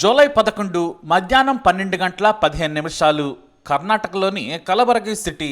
July పదకొండు మధ్యాహ్నం పన్నెండు గంటల పదిహేను నిమిషాలు కర్ణాటకలోని కలబర్గి సిటీ.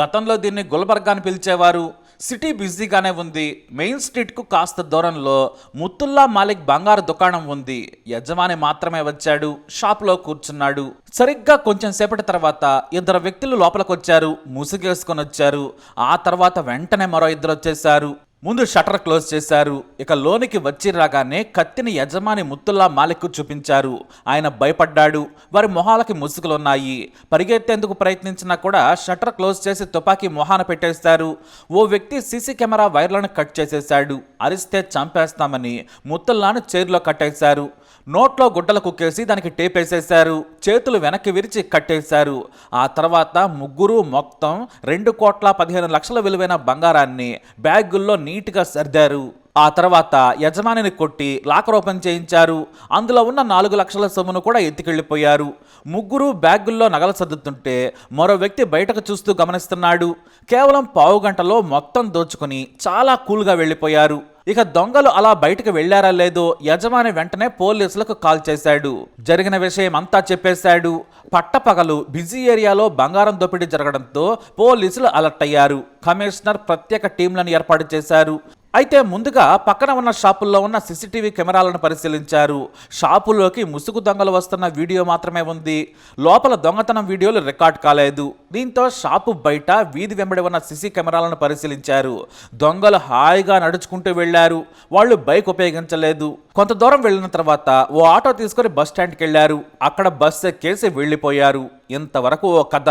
గతంలో దీన్ని గుల్బర్గా అని పిలిచేవారు. సిటీ బిజీగానే ఉంది. మెయిన్ స్ట్రీట్కు కాస్త దూరంలో ముత్తుల్లా మాలిక్ బంగారు దుకాణం ఉంది. యజమాని మాత్రమే వచ్చాడు. షాప్లో కూర్చున్నాడు. సరిగ్గా కొంచెం సేపటి తర్వాత ఇద్దరు వ్యక్తులు లోపలికొచ్చారు. ముసుగేసుకొని వచ్చారు ఆ తర్వాత వెంటనే మరో ఇద్దరు వచ్చేశారు. ముందు షటర్ క్లోజ్ చేశారు. ఇక లోనికి వచ్చి రాగానే కత్తిని యజమాని ముత్తుల్లా మాలిక్కు చూపించారు. ఆయన భయపడ్డాడు. వారి మొహాలకి ముసుగులున్నాయి. పరిగెత్తేందుకు ప్రయత్నించినా కూడా షటర్ క్లోజ్ చేసి తుపాకీ మొహాన పెట్టేశారు ఓ వ్యక్తి సీసీ కెమెరా వైర్లను కట్ చేసేశాడు. అరిస్తే చంపేస్తామని ముత్తుల్లాను చైర్లో కట్టేశారు. నోట్లో గుడ్డలు కుక్కేసి దానికి టేప్ వేసేశారు చేతులు వెనక్కి విరిచి కట్టేశారు. ఆ తర్వాత ముగ్గురు మొత్తం రెండు కోట్ల పదిహేను లక్షల విలువైన బంగారాన్ని బ్యాగుల్లో నీట్గా సర్దారు. ఆ తర్వాత యజమానిని కొట్టి లాకర్ ఓపెన్ చేయించారు. అందులో ఉన్న నాలుగు లక్షల సొమ్మును కూడా ఎత్తుకెళ్ళిపోయారు. ముగ్గురు బ్యాగుల్లో నగలు సర్దుతుంటే మరో వ్యక్తి బయటకు చూస్తూ గమనిస్తున్నాడు. కేవలం పావు గంటలో మొత్తం దోచుకుని చాలా కూల్గా వెళ్ళిపోయారు. ఇక దొంగలు అలా బయటకు వెళ్ళారా లేదో యజమాని వెంటనే పోలీసులకు కాల్ చేశాడు. జరిగిన విషయం అంతా చెప్పేశాడు. పట్టపగలు బిజీ ఏరియాలో బంగారం దోపిడీ జరగడంతో పోలీసులు అలర్ట్ అయ్యారు. కమిషనర్ ప్రత్యేక టీంలను ఏర్పాటు చేశారు. అయితే ముందుగా పక్కన ఉన్న షాపుల్లో ఉన్న సీసీటీవీ కెమెరాలను పరిశీలించారు. షాపుల్లోకి ముసుగు దొంగలు వస్తున్న వీడియో మాత్రమే ఉంది. లోపల దొంగతనం వీడియోలు రికార్డ్ కాలేదు. దీంతో షాపు బయట వీధి వెంబడి ఉన్న సీసీ కెమెరాలను పరిశీలించారు. దొంగలు హాయిగా నడుచుకుంటూ వెళ్ళారు వాళ్ళు బైక్ ఉపయోగించలేదు. కొంత దూరం వెళ్ళిన తర్వాత ఓ ఆటో తీసుకొని బస్ స్టాండ్కి వెళ్ళారు అక్కడ బస్ ఎక్కేసి వెళ్ళిపోయారు. ఇంతవరకు ఓ కథ.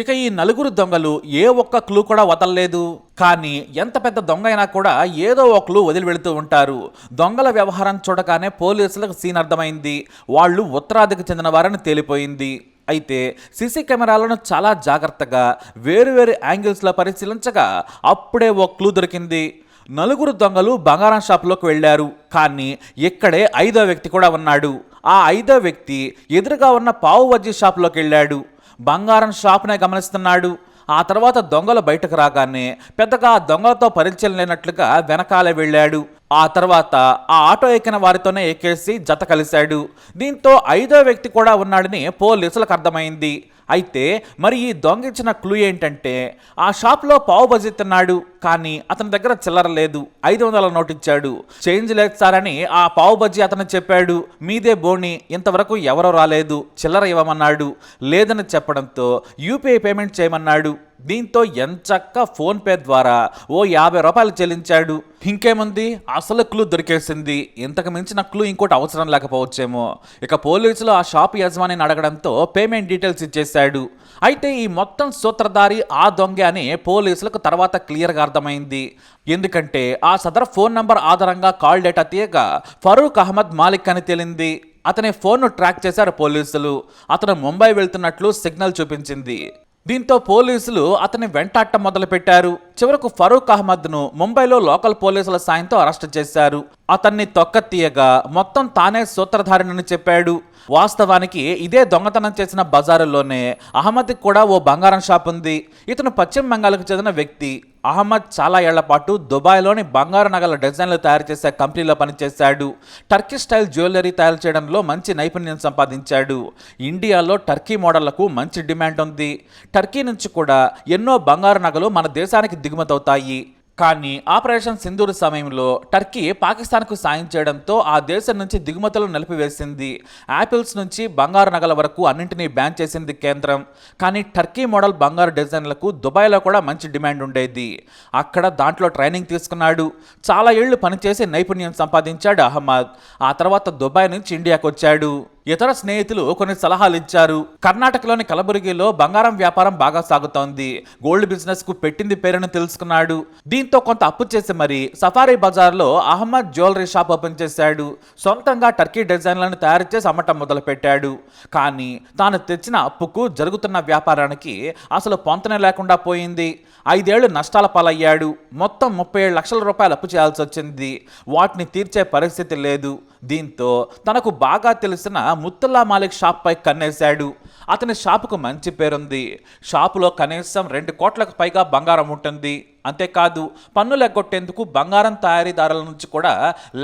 ఇక ఈ నలుగురు దొంగలు ఏ ఒక్క క్లూ కూడా వదలలేదు. కానీ ఎంత పెద్ద దొంగ అయినా కూడా ఏదో ఒక క్లూ వదిలి వెళుతూ ఉంటారు. దొంగల వ్యవహారం చూడగానే పోలీసులకు సీన్ అర్థమైంది. వాళ్ళు ఉత్తరాదికి చెందిన వారని తేలిపోయింది. అయితే సీసీ కెమెరాలను చాలా జాగ్రత్తగా వేరు వేరు యాంగిల్స్లో పరిశీలించగా అప్పుడే ఓ క్లూ దొరికింది. నలుగురు దొంగలు బంగారం షాప్లోకి వెళ్ళారు. కానీ ఇక్కడే ఐదో వ్యక్తి కూడా ఉన్నాడు. ఆ ఐదో వ్యక్తి ఎదురుగా ఉన్న పావు బజ్జీ షాప్లోకి వెళ్ళాడు. బంగారం షాప్నే గమనిస్తున్నాడు. ఆ తర్వాత దొంగలు బయటకు రాగానే పెద్దగా ఆ దొంగలతో పరిచయం లేనట్లుగా వెనకాలే వెళ్ళాడు. ఆ తర్వాత ఆ ఆటో ఎక్కిన వారితోనే ఎక్కేసి జత కలిశాడు. దీంతో ఐదో వ్యక్తి కూడా ఉన్నాడని పోలీసులకు అర్థమైంది. అయితే మరి ఈ దొంగ ఇచ్చిన క్లూ ఏంటంటే ఆ షాప్లో పావు బజీ తిన్నాడు కానీ అతని దగ్గర చిల్లర లేదు ఐదు వందల నోటు ఇచ్చాడు చేంజ్ లేదు సార్ అని ఆ పావు బజ్జీ అతను చెప్పాడు. మీదే బోణి ఇంతవరకు ఎవరో రాలేదు చిల్లర ఇవ్వమన్నాడు. లేదని చెప్పడంతో యూపీఐ పేమెంట్ చేయమన్నాడు. దీంతో ఎంచక్క ఫోన్పే ద్వారా ఓ యాభై రూపాయలు చెల్లించాడు. ఇంకేముంది? అసలు క్లూ దొరికేసింది. ఇంతకు మించిన క్లూ ఇంకోటి అవసరం లేకపోవచ్చేమో. ఇక పోలీసులు ఆ షాప్ యజమానిని అడగడంతో పేమెంట్ డీటెయిల్స్ ఇచ్చేశాడు. అయితే ఈ మొత్తం సూత్రధారి ఆ దొంగ అని పోలీసులకు తర్వాత క్లియర్గా అర్థమైంది. ఎందుకంటే ఆ సదర్ ఫోన్ నంబర్ ఆధారంగా కాల్ డేటా తీయగా ఫరూక్ అహ్మద్ మాలిక్ అని తేలింది. అతని ఫోన్ను ట్రాక్ చేశారు పోలీసులు. అతను ముంబై వెళ్తున్నట్లు సిగ్నల్ చూపించింది. దీంతో పోలీసులు అతన్ని వెంటాడటం మొదలుపెట్టారు. చివరకు ఫరూక్ అహ్మద్ను ముంబైలో లోకల్ పోలీసుల సాయంతో అరెస్ట్ చేశారు. అతన్ని తొక్క తీయగా మొత్తం తానే సూత్రధారినని చెప్పాడు. వాస్తవానికి ఇదే దొంగతనం చేసిన బజారులోనే అహ్మద్కి కూడా ఓ బంగారం షాప్ ఉంది ఇతను పశ్చిమ బెంగాల్కు చెందిన వ్యక్తి. అహ్మద్ చాలా ఏళ్ళ పాటు దుబాయ్లోని బంగారు నగల డిజైన్లు తయారు చేసే కంపెనీలో పనిచేశాడు. టర్కీ స్టైల్ జ్యువెలరీ తయారు చేయడంలో మంచి నైపుణ్యం సంపాదించాడు. ఇండియాలో టర్కీ మోడళ్ళకు మంచి డిమాండ్ ఉంది. టర్కీ నుంచి కూడా ఎన్నో బంగారు నగలు మన దేశానికి దిగుమతవుతాయి. కానీ ఆపరేషన్ సింధూర్ సమయంలో టర్కీ పాకిస్తాన్కు సాయం చేయడంతో ఆ దేశం నుంచి దిగుమతులను నిలిపివేసింది. యాపిల్స్ నుంచి బంగారు నగల వరకు అన్నింటినీ బ్యాన్ చేసింది కేంద్రం. కానీ టర్కీ మోడల్ బంగారు డిజైన్లకు దుబాయ్లో కూడా మంచి డిమాండ్ ఉండేది. అక్కడ దాంట్లో ట్రైనింగ్ తీసుకున్నాడు. చాలా ఏళ్ళు పనిచేసి నైపుణ్యం సంపాదించాడు అహ్మద్. ఆ తర్వాత దుబాయ్ నుంచి ఇండియాకు వచ్చాడు ఇతర స్నేహితులు కొన్ని సలహాలు ఇచ్చారు. కర్ణాటకలోని కలబురగిలో బంగారం వ్యాపారం బాగా సాగుతోంది. గోల్డ్ బిజినెస్కు పెట్టింది పేరును తెలుసుకున్నాడు. దీంతో కొంత అప్పు చేసి మరి సఫారీ బజార్లో అహ్మద్ జ్యువెలరీ షాప్ ఓపెన్ చేశాడు. సొంతంగా టర్కీ డిజైన్లను తయారు చేసి అమ్మటం మొదలు పెట్టాడు కానీ తాను తెచ్చిన అప్పుకు జరుగుతున్న వ్యాపారానికి అసలు పొంతనే లేకుండా పోయింది. ఐదేళ్ళు నష్టాల పాలయ్యాడు. మొత్తం ముప్పై ఏడు లక్షల రూపాయలు అప్పు చేయాల్సి వచ్చింది. వాటిని తీర్చే పరిస్థితి లేదు. దీంతో తనకు బాగా తెలిసిన ముత్తుల్లా మాలిక్ షాప్పై కన్నేశాడు. అతని షాపుకు మంచి పేరుంది. షాపులో కనీసం రెండు కోట్లకు పైగా బంగారం ఉంటుంది. అంతేకాదు పన్నులు ఎగ్గొట్టేందుకు బంగారం తయారీదారుల నుంచి కూడా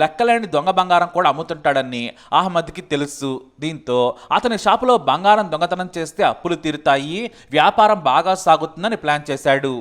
లెక్కలేని దొంగ బంగారం కూడా అమ్ముతుంటాడని అహ్మద్కి తెలుసు. దీంతో అతని షాపులో బంగారం దొంగతనం చేస్తే అప్పులు తీరుతాయి వ్యాపారం బాగా సాగుతుందని ప్లాన్ చేశాడు.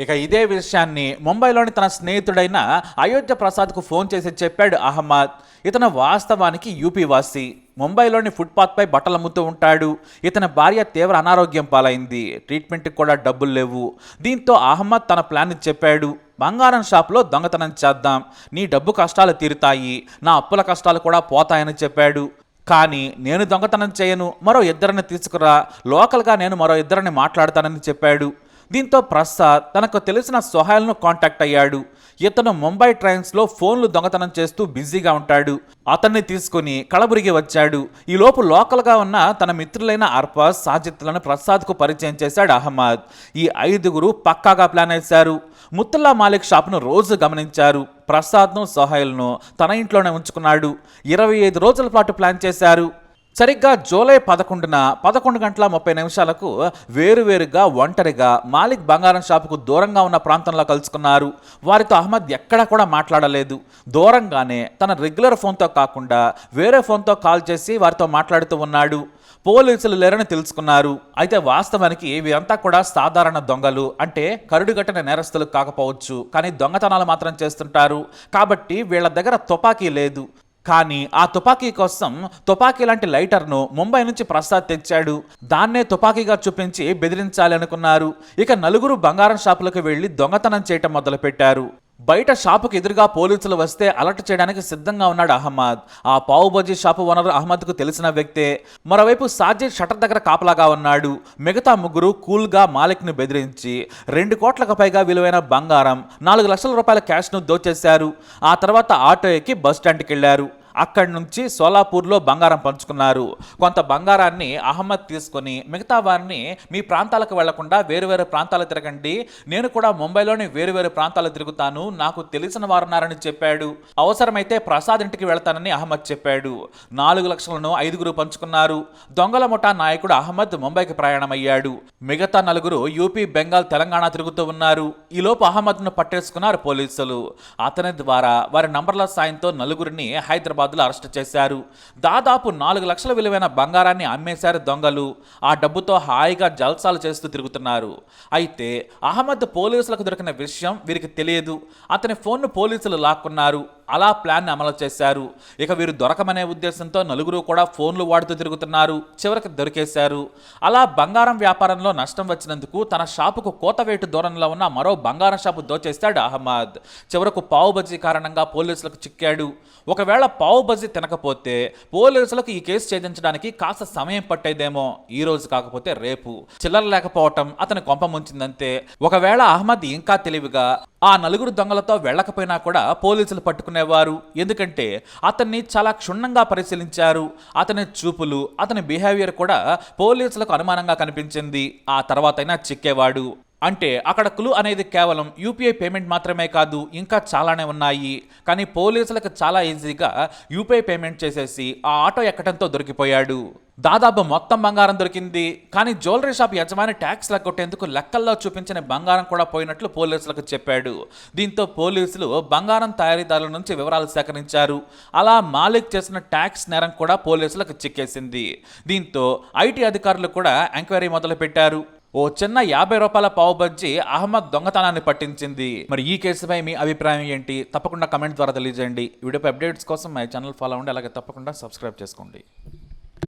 ఇక ఇదే విషయాన్ని ముంబైలోని తన స్నేహితుడైన అయోధ్య ప్రసాద్కు ఫోన్ చేసి చెప్పాడు అహ్మద్. ఇతను వాస్తవానికి యూపీ వాసి. ముంబైలోని ఫుట్పాత్పై బట్టలు అమ్ముతూ ఉంటాడు. ఇతని భార్య తీవ్ర అనారోగ్యం పాలైంది. ట్రీట్మెంట్కి కూడా డబ్బులు లేవు. దీంతో అహ్మద్ తన ప్లాన్ చెప్పాడు. బంగారం షాప్లో దొంగతనం చేద్దాం. నీ డబ్బు కష్టాలు తీరుతాయి. నా అప్పుల కష్టాలు కూడా పోతాయని చెప్పాడు. కానీ నేను దొంగతనం చేయను. మరో ఇద్దరిని తీసుకురా. లోకల్గా నేను మరో ఇద్దరిని మాట్లాడతానని చెప్పాడు. దీంతో ప్రసాద్ తనకు తెలిసిన సొహైల్ను కాంటాక్ట్ అయ్యాడు. ఇతను ముంబై ట్రైన్స్లో ఫోన్లు దొంగతనం చేస్తూ బిజీగా ఉంటాడు. అతన్ని తీసుకుని కలబురిగి వచ్చాడు. ఈలోపు లోకల్గా ఉన్న తన మిత్రులైన అర్పాస్ సాజిత్లను ప్రసాద్కు పరిచయం చేశాడు అహ్మద్. ఈ ఐదుగురు పక్కాగా ప్లాన్ వేశారు. ముత్తుల్లా మాలిక్ షాప్ను రోజు గమనించారు. ప్రసాద్ను సొహైల్ను తన ఇంట్లోనే ఉంచుకున్నాడు. ఇరవై ఐదు రోజుల పాటు ప్లాన్ చేశారు. సరిగ్గా జూలై పదకొండున పదకొండు గంటల ముప్పై నిమిషాలకు వేరువేరుగా ఒంటరిగా మాలిక్ బంగారం షాపుకు దూరంగా ఉన్న ప్రాంతంలో కలుసుకున్నారు. వారితో అహ్మద్ ఎక్కడా కూడా మాట్లాడలేదు. దూరంగానే తన రెగ్యులర్ ఫోన్తో కాకుండా వేరే ఫోన్తో కాల్ చేసి వారితో మాట్లాడుతూ ఉన్నాడు. పోలీసులు లేరని తెలుసుకున్నారు. అయితే వాస్తవానికి వీరంతా కూడా సాధారణ దొంగలు. అంటే కరుడుగట్టిన నేరస్తులు కాకపోవచ్చు. కానీ దొంగతనాలు మాత్రం చేస్తుంటారు. కాబట్టి వీళ్ళ దగ్గర తుపాకీ లేదు. కానీ ఆ తుపాకీ కోసం తుపాకీ లాంటి లైటర్ను ముంబై నుంచి ప్రసాద్ తెచ్చాడు. దాన్నే తుపాకీగా చూపించి బెదిరించాలి అనుకున్నారు ఇక నలుగురు బంగారం షాపులకు వెళ్ళి దొంగతనం చేయటం మొదలుపెట్టారు. బయట షాపుకు ఎదురుగా పోలీసులు వస్తే అలర్ట్ చేయడానికి సిద్ధంగా ఉన్నాడు అహ్మద్. ఆ పావుబజీ షాపు ఓనర్ అహ్మద్కు తెలిసిన వ్యక్తే మరోవైపు సాజిద్ షటర్ దగ్గర కాపలాగా ఉన్నాడు. మిగతా ముగ్గురు కూల్గా మాలిక్ను బెదిరించి రెండు కోట్లకు పైగా విలువైన బంగారం నాలుగు లక్షల రూపాయల క్యాష్ను దోచేశారు. ఆ తర్వాత ఆటో ఎక్కి బస్ స్టాండ్కి వెళ్ళారు అక్కడి నుంచి సోలాపూర్లో బంగారం పంచుకున్నారు. కొంత బంగారాన్ని అహ్మద్ తీసుకొని మిగతా వారిని మీ ప్రాంతాలకు వెళ్ళకుండా వేరువేరు ప్రాంతాలు తిరగండి. నేను కూడా ముంబైలోని వేరువేరు ప్రాంతాలు తిరుగుతాను. నాకు తెలిసిన వారున్నారని చెప్పాడు. అవసరమైతే ప్రసాద్ ఇంటికి వెళ్తానని అహ్మద్ చెప్పాడు. నాలుగు లక్షలను ఐదుగురు పంచుకున్నారు. దొంగల ముఠా నాయకుడు అహ్మద్ ముంబైకి ప్రయాణమయ్యాడు. మిగతా నలుగురు యూపీ బెంగాల్ తెలంగాణ తిరుగుతూ ఉన్నారు. ఈలోపు అహ్మద్ను పట్టేసుకున్నారు పోలీసులు. అతని ద్వారా వారి నంబర్ల సాయంతో నలుగురిని హైదరాబాద్ హైదరాబాద్లో అరెస్ట్ చేశారు. దాదాపు నాలుగు లక్షల విలువైన బంగారాన్ని అమ్మేశారు దొంగలు. ఆ డబ్బుతో హాయిగా జల్సాలు చేస్తూ తిరుగుతున్నారు. అయితే అహ్మద్ పోలీసులకు దొరికిన విషయం వీరికి తెలియదు. అతని ఫోన్ను పోలీసులు లాక్కున్నారు. అలా ప్లాన్ అమలు చేశారు. ఇక వీరు దొరకమనే ఉద్దేశంతో నలుగురు కూడా ఫోన్లు వాడుతూ తిరుగుతున్నారు. చివరికి దొరికేశారు. అలా బంగారం వ్యాపారంలో నష్టం వచ్చినందుకు తన షాపుకు కోతవేటు దూరంలో ఉన్న మరో బంగారం షాపు దోచేస్తాడు అహ్మద్. చివరకు పావు బజ్జీ కారణంగా పోలీసులకు చిక్కాడు. ఒకవేళ పావుబజీ తినకపోతే పోలీసులకు ఈ కేసు ఛేదించడానికి కాస్త సమయం పట్టేదేమో. ఈ రోజు కాకపోతే రేపు. చిల్లర లేకపోవటం అతని కొంప ముంచిందంతే. ఒకవేళ అహ్మద్ ఇంకా తెలివిగా ఆ నలుగురు దొంగలతో వెళ్ళకపోయినా కూడా పోలీసులు పట్టుకునేవారు. ఎందుకంటే అతన్ని చాలా క్షుణ్ణంగా పరిశీలించారు. అతని చూపులు అతని బిహేవియర్ కూడా పోలీసులకు అనుమానంగా కనిపించింది. ఆ తర్వాతైనా చిక్కేవాడు. అంటే అక్కడ క్లూ అనేది కేవలం యూపీఐ పేమెంట్ మాత్రమే కాదు ఇంకా చాలానే ఉన్నాయి. కానీ పోలీసులకు చాలా ఈజీగా యూపీఐ పేమెంట్ చేసేసి ఆ ఆటో ఎక్కడంతో దొరికిపోయాడు. దాదాపు మొత్తం బంగారం దొరికింది. కానీ జ్యువెలరీ షాప్ యజమాని ట్యాక్స్ లెక్కొట్టేందుకు లెక్కల్లో చూపించిన బంగారం కూడా పోయినట్లు పోలీసులకు చెప్పాడు. దీంతో పోలీసులు బంగారం తయారీదారుల నుంచి వివరాలు సేకరించారు. అలా మాలిక్ చేసిన ట్యాక్స్ నేరం కూడా పోలీసులకు చిక్కేసింది. దీంతో ఐటీ అధికారులు కూడా ఎంక్వైరీ మొదలుపెట్టారు. ఓ చిన్న యాభై రూపాయల పావు బజ్జీ అహ్మద్ దొంగతనాన్ని పట్టించింది. మరి ఈ కేసుపై మీ అభిప్రాయం ఏంటి? తప్పకుండా కమెంట్ ద్వారా తెలియజేయండి. వీడియోపై అప్డేట్స్ కోసం మై ఛానల్ ఫాలో అవ్వండి. అలాగే తప్పకుండా సబ్స్క్రైబ్ చేసుకోండి.